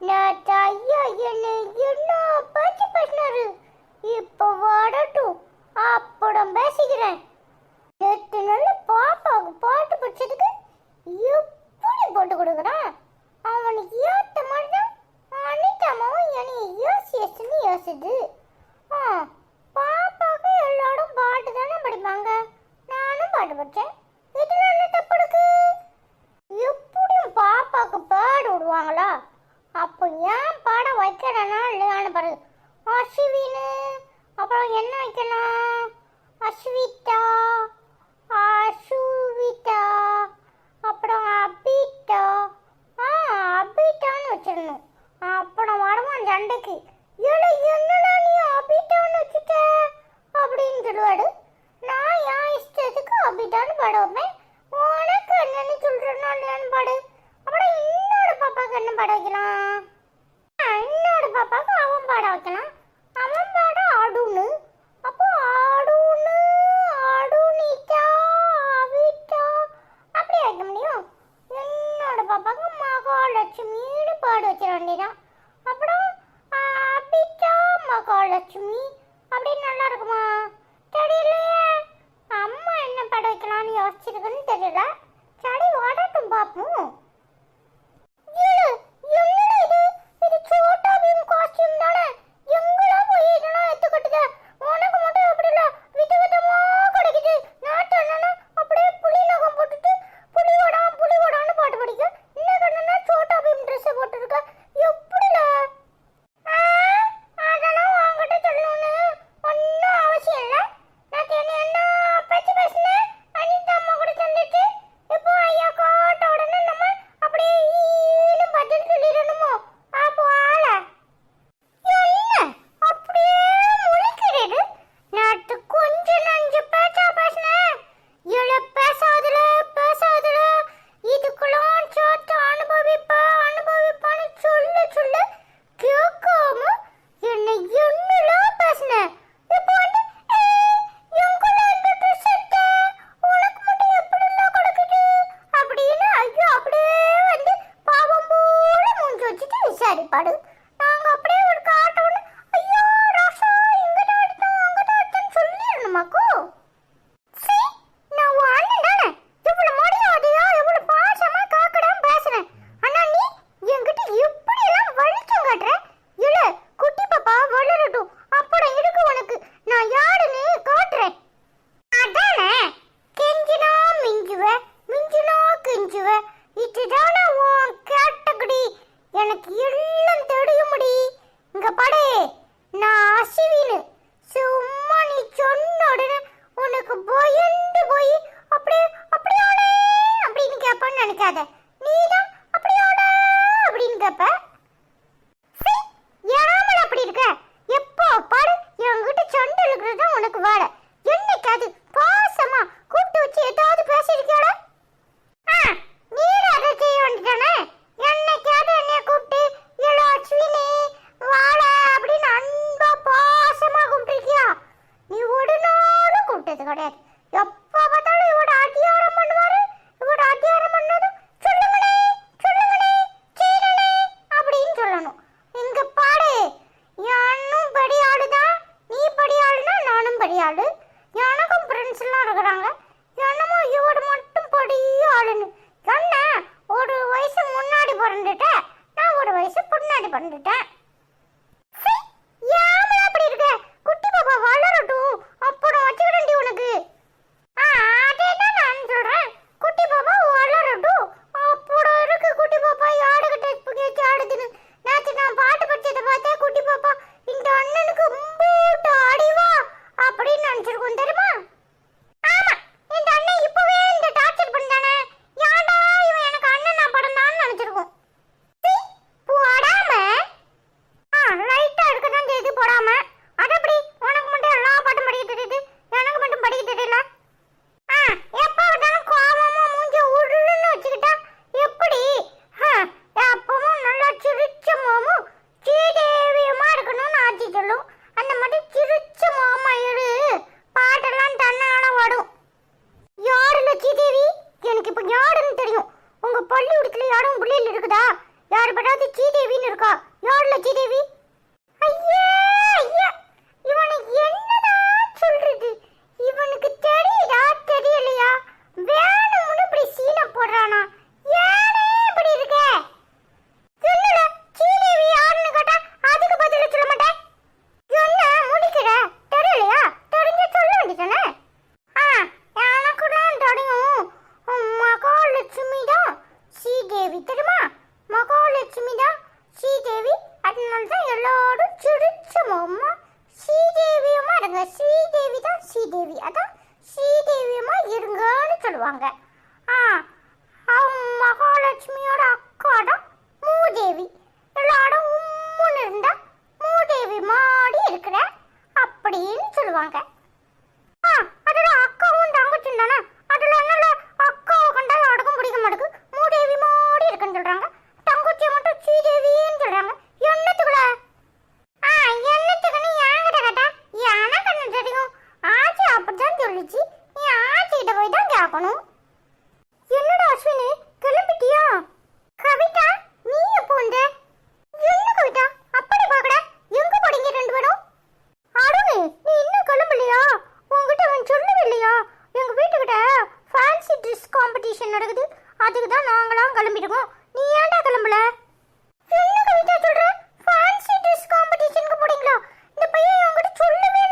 నా తయ్య ఎన్నో పచ్చి పెట్టినారు ఇప్పుడు వాడటు అప్పుడు బేసిగిరేన్ எட்டு நாள் பாப்பாவுக்கு பாட்டு படிச்சதுக்கு எப்படி போட்டு கொடுக்குறான் அவனுக்கு ஏற்ற மாதிரி தான் அனிதாமாவும் என்னைய யோசி யோசிச்சுன்னு யோசிச்சு. చూడండిరా అప్పుడు పిచ్చమ్మ కాల్ ஏற்பாடு இருந்துட்டு நான் ஒரு வயசு பொண்ணாடி பண்ணிட்டேன். சொல்லுவாங்க. ஆ அவங்க மகாலட்சுமியோட அக்கா தான் மூதேவி. எல்லாரும் உம்முன்னு இருந்தா மூதேவி மாடி இருக்கிற அப்படின்னு சொல்லுவாங்க. ஆ, அதோட அக்காவும் தங்கச்சியும் தானே? அதுல என்னல அக்காவை கண்டா யாருக்கும் பிடிக்க மாட்டேங்குது மூதேவி மாடி இருக்குன்னு சொல்றாங்க. தங்கச்சியை மட்டும் ஸ்ரீதேவின்னு சொல்றாங்க. என்னத்துக்குல ஆ என்னத்துக்குன்னு என்கிட்ட கேட்டா எனக்கு என்ன தெரியும்? ஆச்சி அப்படிதான் சொல்லுச்சு. ஆகணும்? என்னடா அஸ்வினி கிளம்பிட்டியா? கவிதா நீ எப்போ வந்த என்ன கவிதா அப்படி பாக்கட எங்க போறீங்க ரெண்டு பேரும்? அருண் நீ இன்னும் கிளம்பலையா? உங்ககிட்ட அவன் சொல்லவில்லையா எங்க வீட்டுக்கிட்ட ஃபேன்சி ட்ரெஸ் காம்படிஷன் நடக்குது. அதுக்கு தான் நாங்களாம் கிளம்பிடுவோம் நீ ஏன்டா கிளம்பல? என்ன கவிதா சொல்ற? ஃபேன்சி ட்ரெஸ் காம்படிஷனுக்கு போறீங்களா? இந்த பையன் உங்ககிட்ட சொல்லவே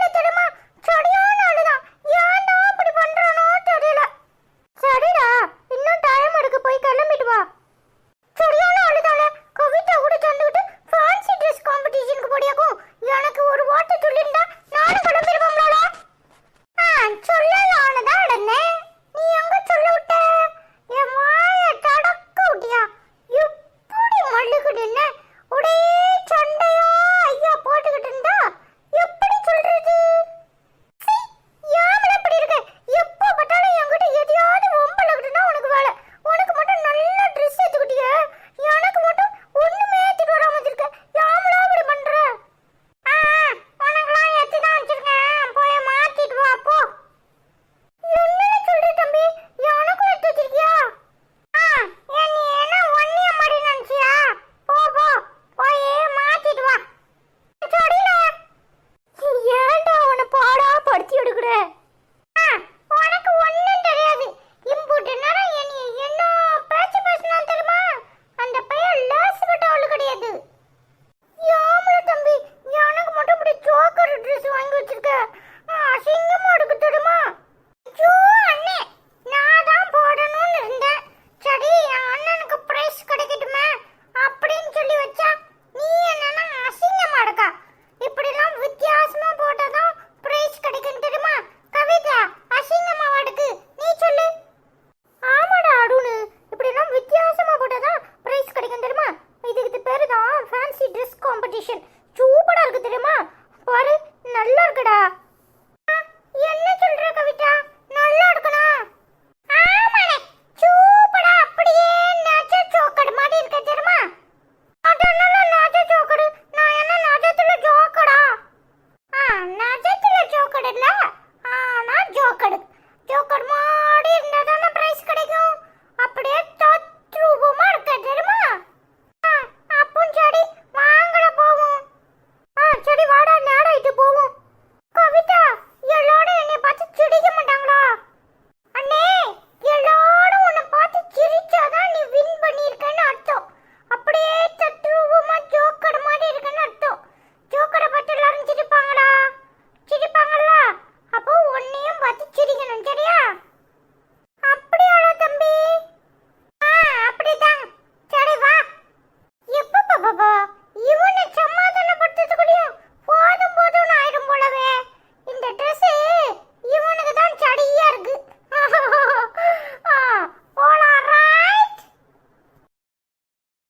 கண்டிஷன் சூப்பரா இருக்கு தெரியுமா? பாரு நல்லா இருக்குடா.